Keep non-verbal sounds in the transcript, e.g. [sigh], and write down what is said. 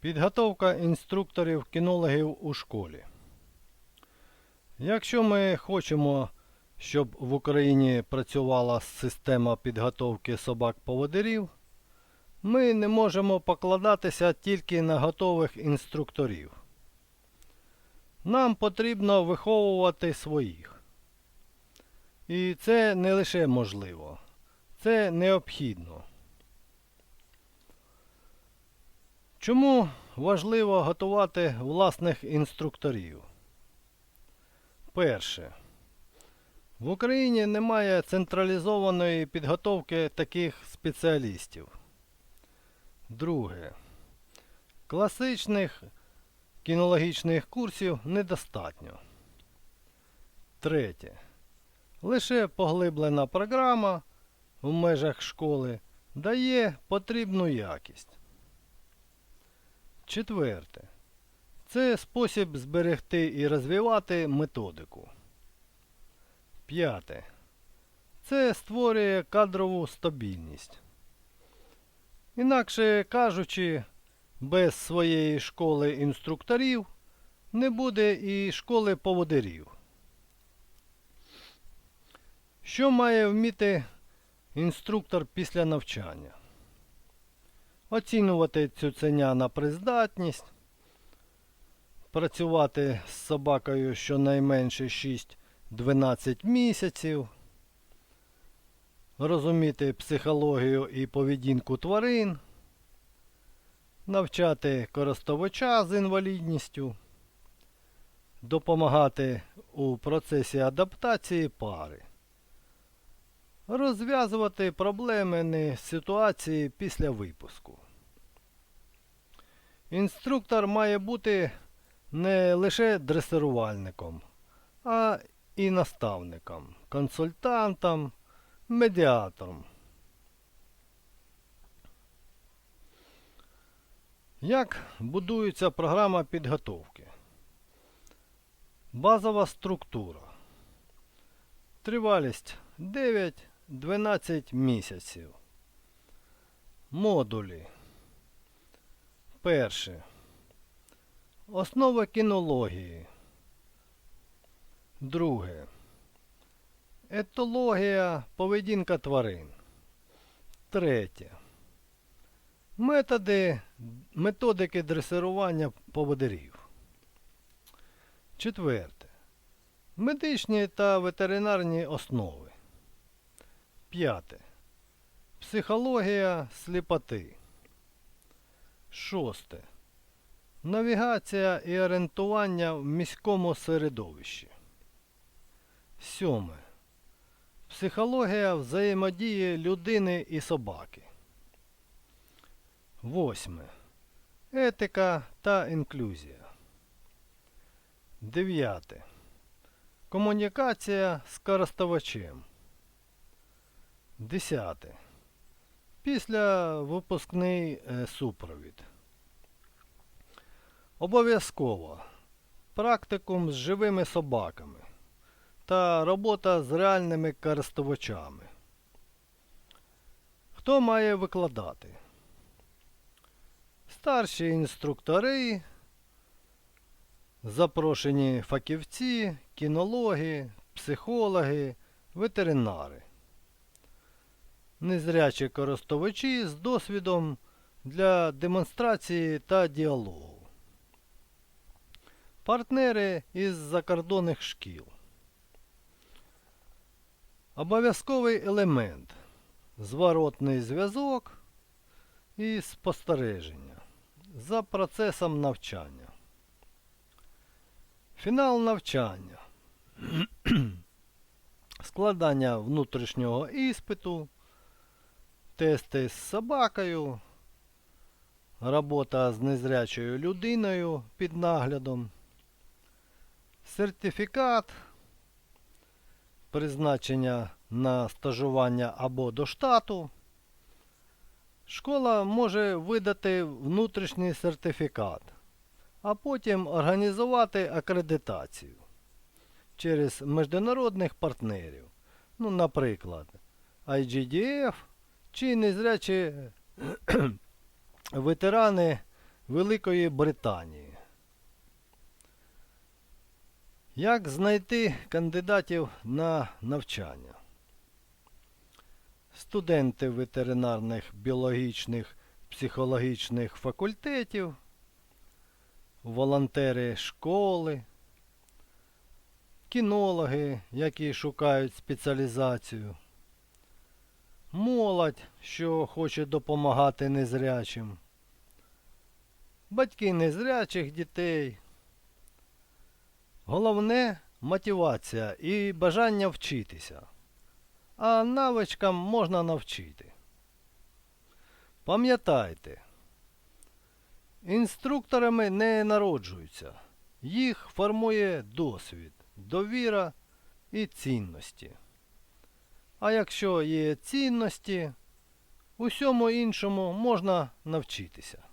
Підготовка інструкторів кінологів у школі. Якщо ми хочемо, щоб в Україні працювала система підготовки собак-поводирів, ми не можемо покладатися тільки на готових інструкторів. Нам потрібно виховувати своїх. І це не лише можливо, це необхідно. Чому важливо готувати власних інструкторів? Перше. В Україні немає централізованої підготовки таких спеціалістів. Друге. Класичних кінологічних курсів недостатньо. Третє. Лише поглиблена програма в межах школи дає потрібну якість. Четверте. Це спосіб зберегти і розвивати методику. П'яте. Це створює кадрову стабільність. Інакше кажучи, без своєї школи інструкторів не буде і школи поводирів. Що має вміти інструктор після навчання? Оцінювати цуценя на приздатність, працювати з собакою щонайменше 6-12 місяців, розуміти психологію і поведінку тварин, навчати користувача з інвалідністю, допомагати у процесі адаптації пари, розв'язувати проблемні ситуації після випуску. Інструктор має бути не лише дресирувальником, а і наставником, консультантом, медіатором. Як будується програма підготовки? Базова структура. Тривалість 9-12 місяців. Модулі. Перше. Основа кінології. Друге. Етологія поведінка тварин. Третє. Методи, методики дресирування поводирів. Четверте. Медичні та ветеринарні основи. П'яте. Психологія сліпоти. Шосте. Навігація і орієнтування в міському середовищі. Сьоме. Психологія взаємодії людини і собаки. Восьме. Етика та інклюзія. Дев'яте. Комунікація з користувачем. Десяте. Після випускний е, супровід. Обов'язково практикум з живими собаками та робота з реальними користувачами. Хто має викладати? Старші інструктори, запрошені фахівці, кінологи, психологи, ветеринари, незрячі користувачі з досвідом для демонстрації та діалогу. Партнери із закордонних шкіл. Обов'язковий елемент. Зворотний зв'язок і спостереження за процесом навчання. Фінал навчання. [clears throat] Складання внутрішнього іспиту, тести з собакою, робота з незрячою людиною під наглядом, сертифікат, призначення на стажування або до штату. Школа може видати внутрішній сертифікат, а потім організувати акредитацію через міжнародних партнерів. Ну, наприклад, IGDF чи незрячі ветерани Великої Британії. Як знайти кандидатів на навчання? Студенти ветеринарних, біологічних, психологічних факультетів, волонтери школи, кінологи, які шукають спеціалізацію, молодь, що хоче допомагати незрячим, батьки незрячих дітей. Головне мотивація і бажання вчитися. А навичкам можна навчити. Пам'ятайте, інструкторами не народжуються. Їх формує досвід, довіра і цінності. А якщо є цінності, усьому іншому можна навчитися.